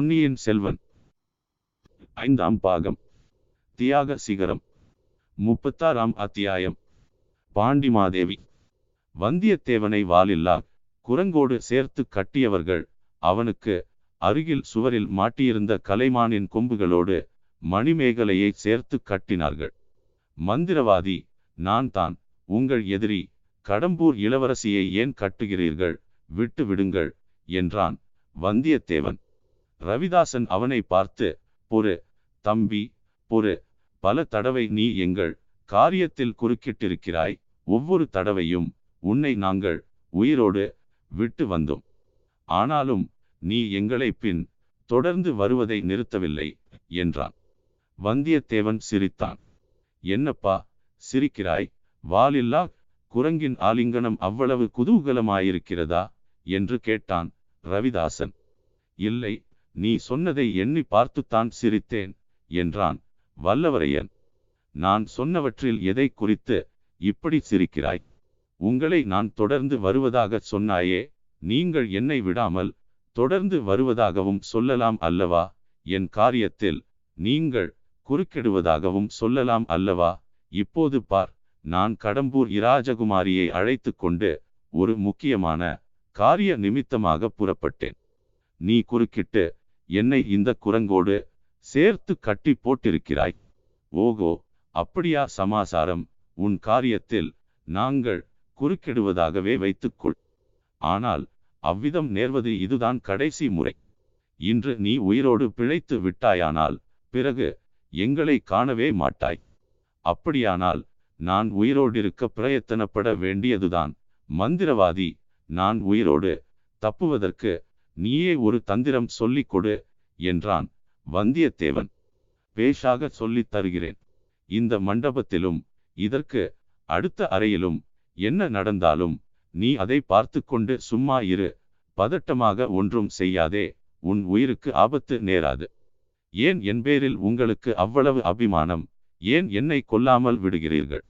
பொன்னியின் செல்வன். ஐந்தாம் பாகம். தியாக சிகரம். முப்பத்தாறாம் அத்தியாயம். பாண்டிமாதேவி. வந்தியத்தேவனை வாலில்லா குரங்கோடு சேர்த்து கட்டியவர்கள் அவனுக்கு அருகில் சுவரில் மாட்டியிருந்த கலைமானின் கொம்புகளோடு மணிமேகலையை சேர்த்து கட்டினார்கள். மந்திரவாதி நான் தான். உங்கள் எதிரி கடம்பூர் இளவரசியை ஏன் கட்டுகிறீர்கள்? விட்டு விடுங்கள் என்றான் வந்தியத்தேவன். ரவிதாசன் அவனை பார்த்து பொறு தம்பி பொறு. பல தடவை நீ எங்கள் காரியத்தில் குறுக்கிட்டிருக்கிறாய். ஒவ்வொரு தடவையும் உன்னை நாங்கள் உயிரோடு விட்டு வந்தோம். ஆனாலும் நீ எங்களை பின் தொடர்ந்து வருவதை நிறுத்தவில்லை என்றான். வந்தியத்தேவன் சிரித்தான். என்னப்பா சிரிக்கிறாய்? வாலில்லா குரங்கின் ஆலிங்கனம் அவ்வளவு குதூகலமாயிருக்கிறதா? என்று கேட்டான் ரவிதாசன். இல்லை நீ சொன்னதை எண்ணி பார்த்துத்தான் சிரித்தேன் என்றான் வல்லவரையன். நான் சொன்னவற்றில் எதை குறித்து இப்படி சிரிக்கிறாய்? உங்களை நான் தொடர்ந்து வருவதாக சொன்னாயே நீங்கள் என்னை விடாமல் தொடர்ந்து வருவதாகவும் சொல்லலாம் அல்லவா? என் காரியத்தில் நீங்கள் குறுக்கிடுவதாகவும் சொல்லலாம் அல்லவா? இப்போது பார் நான் கடம்பூர் இராஜகுமாரியை அழைத்து கொண்டு ஒரு முக்கியமான காரிய நிமித்தமாக புறப்பட்டேன். நீ குறுக்கிட்டு என்னை இந்த குரங்கோடு சேர்த்து கட்டி போட்டிருக்கிறாய். ஓகோ அப்படியா சமாசாரம். உன் காரியத்தில் நாங்கள் குறுக்கிடுவதாகவே வைத்துக்கொள். ஆனால் அவ்விதம் நேர்வது இதுதான் கடைசி முறை. இன்று நீ உயிரோடு பிழைத்து விட்டாயானால் பிறகு எங்களை காணவே மாட்டாய். அப்படியானால் நான் உயிரோடிருக்க பிரயத்தனப்பட வேண்டியதுதான். மந்திரவாதி நான் உயிரோடு தப்புவதற்கு நீயே ஒரு தந்திரம் சொல்லிக் கொடு. என்றான். வந்தியத்தேவன் பேஷாக சொல்லித் தருகிறேன். இந்த மண்டபத்திலும் இதற்கு அடுத்த அறையிலும் என்ன நடந்தாலும் நீ அதை பார்த்து கொண்டு சும்மா இரு. பதட்டமாக ஒன்றும் செய்யாதே. உன் உயிருக்கு ஆபத்து நேராது. ஏன் என் பேரில் உங்களுக்கு அவ்வளவு அபிமானம்? ஏன் என்னை கொல்லாமல் விடுகிறீர்கள்?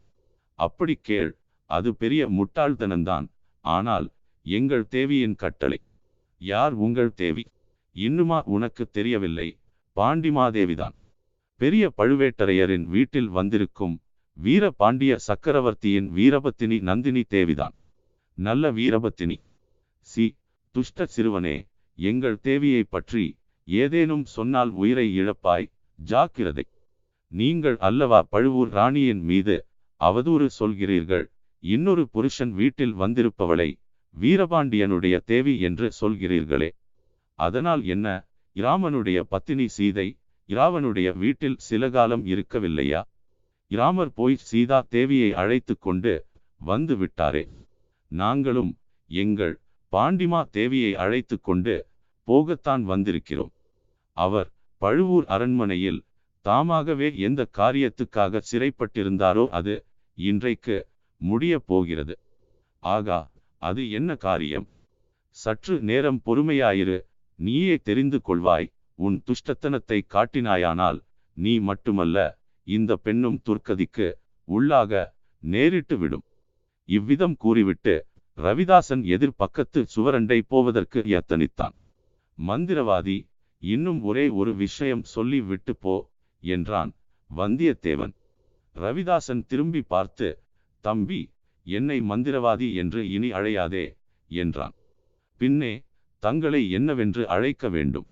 அப்படி கேள். அது பெரிய முட்டாள்தனம்தான். ஆனால் எங்கள் தேவியின் கட்டளை. யார் உங்கள் தேவி? இன்னுமா உனக்கு தெரியவில்லை? பாண்டிமாதேவிதான். பெரிய பழுவேட்டரையரின் வீட்டில் வந்திருக்கும் வீர பாண்டிய சக்கரவர்த்தியின் வீரபத்தினி நந்தினி தேவிதான். நல்ல வீரபத்தினி. சி. துஷ்ட சிறுவனே எங்கள் தேவியை பற்றி ஏதேனும் சொன்னால் உயிரை இழப்பாய் ஜாக்கிரதை. நீங்கள் அல்லவா பழுவூர் ராணியின் மீது அவதூறு சொல்கிறீர்கள்? இன்னொரு புருஷன் வீட்டில் வந்திருப்பவளை வீரபாண்டியனுடைய தேவி என்று சொல்கிறீர்களே. அதனால் என்ன? இராமனுடைய பத்தினி சீதை இராவனுடைய வீட்டில் சில காலம் இருக்கவில்லையா? இராமர் போய் சீதா தேவியை அழைத்து கொண்டு வந்து விட்டாரே. நாங்களும் எங்கள் பாண்டிமா தேவியை அழைத்து கொண்டு போகத்தான் வந்திருக்கிறோம். அவர் பழுவூர் அரண்மனையில் தாமாகவே எந்த காரியத்துக்காக சிறைப்பட்டிருந்தாரோ அது இன்றைக்கு முடிய போகிறது. ஆகா அது என்ன காரியம்? சற்று நேரம் பொறுமையாயிரு நீயே தெரிந்து கொள்வாய் உன் துஷ்டத்தனத்தை காட்டினாயானால் நீ மட்டுமல்ல இந்த பெண்ணும் துர்க்கதிக்கு உள்ளாக நேரிட்டு விடும். இவ்விதம் கூறிவிட்டு ரவிதாசன் எதிர்பக்கத்து சுவரண்டை போவதற்கு யத்தனித்தான். மந்திரவாதி இன்னும் ஒரே ஒரு விஷயம் சொல்லி விட்டு போ என்றான் வந்தியத்தேவன். ரவிதாசன் திரும்பி பார்த்து தம்பி என்னை மந்திரவாதி என்று இனி அழையாதே என்றான். பின்னே தங்களை என்னவென்று அழைக்க வேண்டும்.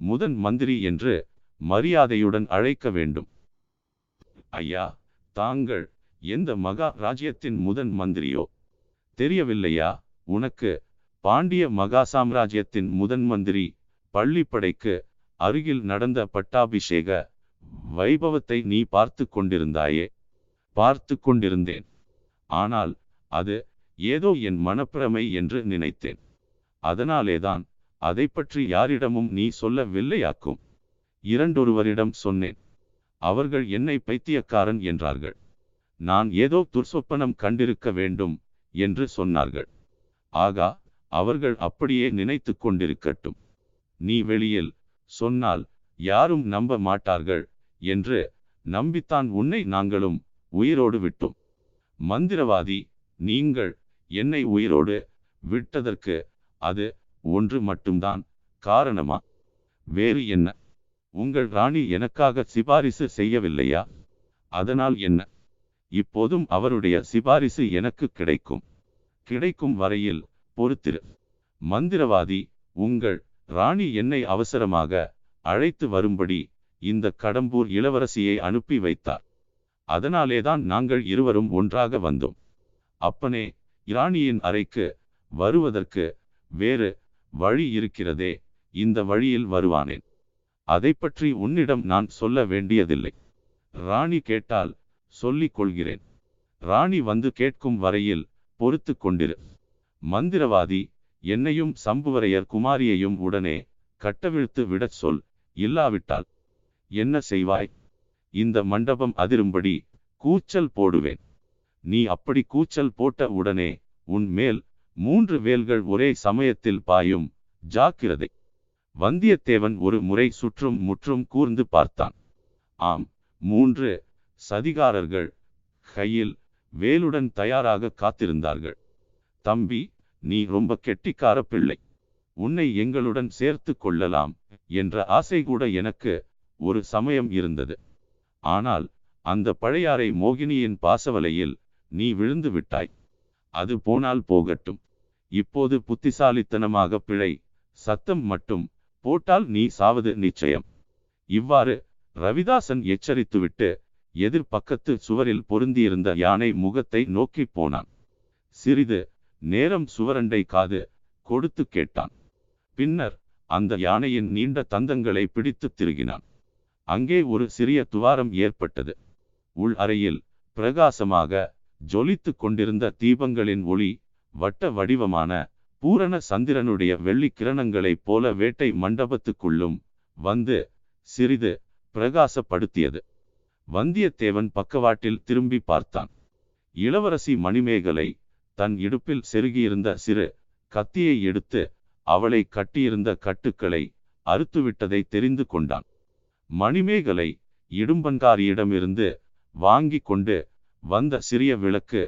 முதன் மந்திரி என்று மரியாதையுடன் அழைக்க வேண்டும். ஐயா தாங்கள் எந்த மகா ராஜ்யத்தின் முதன் மந்திரியோ? தெரியவில்லையா? உனக்கு பாண்டிய மகா சாம்ராஜ்யத்தின் முதன் மந்திரி பள்ளிப்படைக்கு அருகில் நடந்த பட்டாபிஷேக வைபவத்தை நீ பார்த்து கொண்டிருந்தாயே? பார்த்து கொண்டிருந்தேன். ஆனால் அது ஏதோ என் மனப்பிரமை என்று நினைத்தேன். அதனாலேதான் அதை பற்றி யாரிடமும் நீ சொல்லவில்லையாக்கும். இரண்டொருவரிடம் சொன்னேன். அவர்கள் என்னை பைத்தியக்காரன் என்றார்கள். நான் ஏதோ துர்சொப்பனம் கண்டிருக்க வேண்டும் என்று சொன்னார்கள். ஆகா அவர்கள் அப்படியே நினைத்து கொண்டிருக்கட்டும். நீ வெளியில் சொன்னால் யாரும் நம்ப மாட்டார்கள் என்று நம்பித்தான் உன்னை நாங்களும் உயிரோடு விட்டோம். மந்திரவாதி நீங்கள் என்னை உயிரோடு விட்டதற்கு அது ஒன்று மட்டும்தான் காரணமா? வேறு என்ன? உங்கள் ராணி எனக்காக சிபாரிசு செய்யவில்லையா? அதனால் என்ன? இப்போதும் அவருடைய சிபாரிசு எனக்கு கிடைக்கும். கிடைக்கும் வரையில் பொறுத்திரு. மந்திரவாதி உங்கள் ராணி என்னை அவசரமாக அழைத்து வரும்படி இந்த கடம்பூர் இளவரசியை அனுப்பி வைத்தார். அதனாலேதான் நாங்கள் இருவரும் ஒன்றாக வந்தோம். அப்பனே இராணியின் அறைக்கு வருவதற்கு வேறு வழி இருக்கிறதே இந்த வழியில் வருவானேன். அதை பற்றி உன்னிடம் நான் சொல்ல வேண்டியதில்லை. ராணி கேட்டால் சொல்லிக் கொள்கிறேன். ராணி வந்து கேட்கும் வரையில் பொறுத்து கொண்டிரு. மந்திரவாதி என்னையும் சம்புவரையர் குமாரியையும் உடனே கட்டவிழ்த்து விடச் சொல் இல்லாவிட்டால் என்ன செய்வாய்? இந்த மண்டபம் அதிரும்படி கூச்சல் போடுவேன். நீ அப்படி கூச்சல் போட்ட உடனே உன் மேல் மூன்று வேல்கள் ஒரே சமயத்தில் பாயும் ஜாக்கிரதை. வந்தியத்தேவன் ஒரு முறை சுற்றும் முற்றும் கூர்ந்து பார்த்தான். ஆம் மூன்று சதிகாரர்கள் கையில் வேலுடன் தயாராக காத்திருந்தார்கள். தம்பி நீ ரொம்ப கெட்டிக்கார பிள்ளை. உன்னை எங்களுடன் சேர்த்து கொள்ளலாம் என்ற ஆசை கூட எனக்கு ஒரு சமயம் இருந்தது. ஆனால் அந்த பழையாறை மோகினியின் பாசவலையில் நீ விழுந்து விட்டாய். அது போனால் போகட்டும். இப்போது புத்திசாலித்தனமாக பிழை சத்தம் மட்டும் போட்டால் நீ சாவது நிச்சயம். இவ்வாறு ரவிதாசன் எச்சரித்துவிட்டு எதிர்பக்கத்து சுவரில் பொருந்தியிருந்த யானை முகத்தை நோக்கி போனான். சிறிது நேரம் சுவரண்டை காது கொடுத்து கேட்டான். பின்னர் அந்த யானையின் நீண்ட தந்தங்களை பிடித்து திருகினான். அங்கே ஒரு சிறிய துவாரம் ஏற்பட்டது. உள் அறையில் பிரகாசமாக ஜொலித்து கொண்டிருந்த தீபங்களின் ஒளி வட்ட வடிவமான பூரண சந்திரனுடைய வெள்ளி கிரணங்களைப் போல வேட்டை மண்டபத்துக்குள்ளும் வந்து சிறிது பிரகாசப்படுத்தியது. வந்தியத்தேவன் பக்கவாட்டில் திரும்பி பார்த்தான். இளவரசி மணிமேகலை தன் இடுப்பில் செருகியிருந்த சிறு கத்தியை எடுத்து அவளை கட்டியிருந்த கட்டுக்களை அறுத்துவிட்டதை தெரிந்து கொண்டான். மணிமேகலை இடும்பன்காரியிடமிருந்து வாங்கி கொண்டு வந்த சிறிய விளக்கு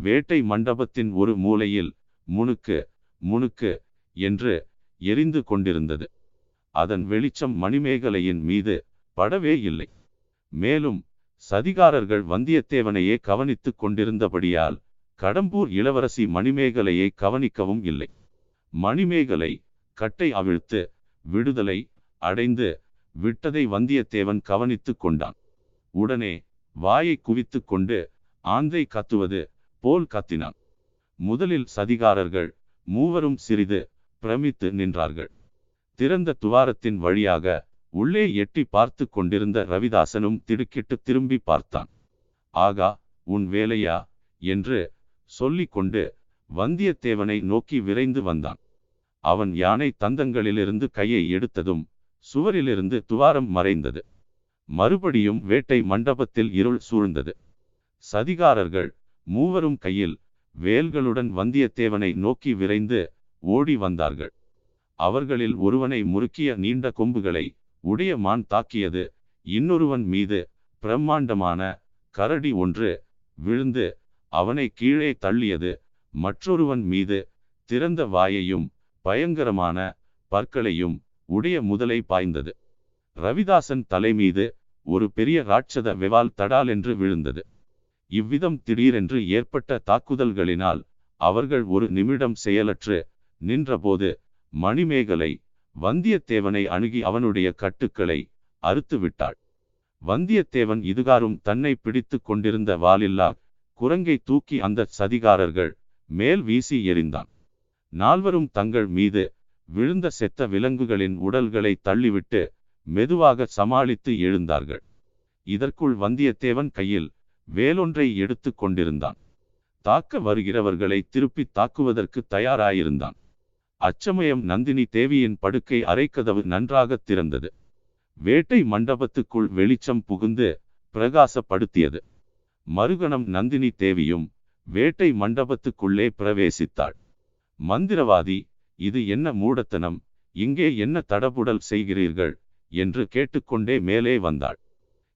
வேட்டை மண்டபத்தின் ஒரு மூலையில் முணுக்கு முணுக்கு என்று எரிந்து கொண்டிருந்தது. அதன் வெளிச்சம் மணிமேகலையின் மீது படவே இல்லை. மேலும் சதிகாரர்கள் வந்தியத்தேவனையே கவனித்துக் கொண்டிருந்தபடியால் கடம்பூர் இளவரசி மணிமேகலையை கவனிக்கவும் இல்லை. மணிமேகலை கட்டை அவிழ்த்து விடுதலை அடைந்து விட்டதை வந்தியத்தேவன் கவனித்துக் கொண்டான். உடனே வாயை குவித்து கொண்டு ஆந்தை கத்துவது போல் கத்தினான். முதலில் சதிகாரர்கள் மூவரும் சிறிது பிரமித்து நின்றார்கள். திறந்த துவாரத்தின் வழியாக உள்ளே எட்டி பார்த்து கொண்டிருந்த ரவிதாசனும் திடுக்கிட்டு திரும்பி பார்த்தான். ஆகா உன் வேலையா? என்று சொல்லிக்கொண்டு வந்தியத்தேவனை நோக்கி விரைந்து வந்தான். அவன் யானை தந்தங்களிலிருந்து கையை எடுத்ததும் சுவரிலிருந்து துவாரம் மறைந்தது. மறுபடியும் வேட்டை மண்டபத்தில் இருள் சூழ்ந்தது. சதிகாரர்கள் மூவரும் கையில் வேல்களுடன் வந்தியத்தேவனை நோக்கி விரைந்து ஓடி வந்தார்கள். அவர்களில் ஒருவனை முறுக்கிய நீண்ட கொம்புகளை உடைய மான் தாக்கியது. இன்னொருவன் மீது பிரம்மாண்டமான கரடி ஒன்று விழுந்து அவனை கீழே தள்ளியது. மற்றொருவன் மீது திறந்த வாயையும் பயங்கரமான பற்களையும் உடைய முதலை பாய்ந்தது. ரவிதாசன் தலைமீது ஒரு பெரிய ராட்சத வெவால் தடால் என்று விழுந்தது. இவ்விதம் திடீரென்று ஏற்பட்ட தாக்குதல்களினால் அவர்கள் ஒரு நிமிடம் செயலற்று நின்றபோது மணிமேகலை வந்தியத்தேவனை அணுகி அவனுடைய கட்டுக்களை அறுத்து விட்டாள். வந்தியத்தேவன் இதுகாரும் தன்னை பிடித்து கொண்டிருந்த வாலில்லா குரங்கை தூக்கி அந்த சதிகாரர்கள் மேல் வீசி எறிந்தான். நால்வரும் தங்கள் மீது விழுந்த செத்த விலங்குகளின் உடல்களை தள்ளிவிட்டு மெதுவாக சமாளித்து எழுந்தார்கள். இதற்குள் வந்தியத்தேவன் கையில் வேலொன்றை எடுத்து கொண்டிருந்தான். தாக்க வருகிறவர்களை திருப்பி தாக்குவதற்கு தயாராயிருந்தான். அச்சமயம் நந்தினி தேவியின் படுக்கை அரைக்கதவு நன்றாக திறந்தது. வேட்டை மண்டபத்துக்குள் வெளிச்சம் புகுந்து பிரகாசப்படுத்தியது. மறுகணம் நந்தினி தேவியும் வேட்டை மண்டபத்துக்குள்ளே பிரவேசித்தாள். மந்திரவாதி இது என்ன மூடத்தனம் இங்கே என்ன தடபுடல் செய்கிறீர்கள்? என்று கேட்டுக்கொண்டே மேலே வந்தாள்.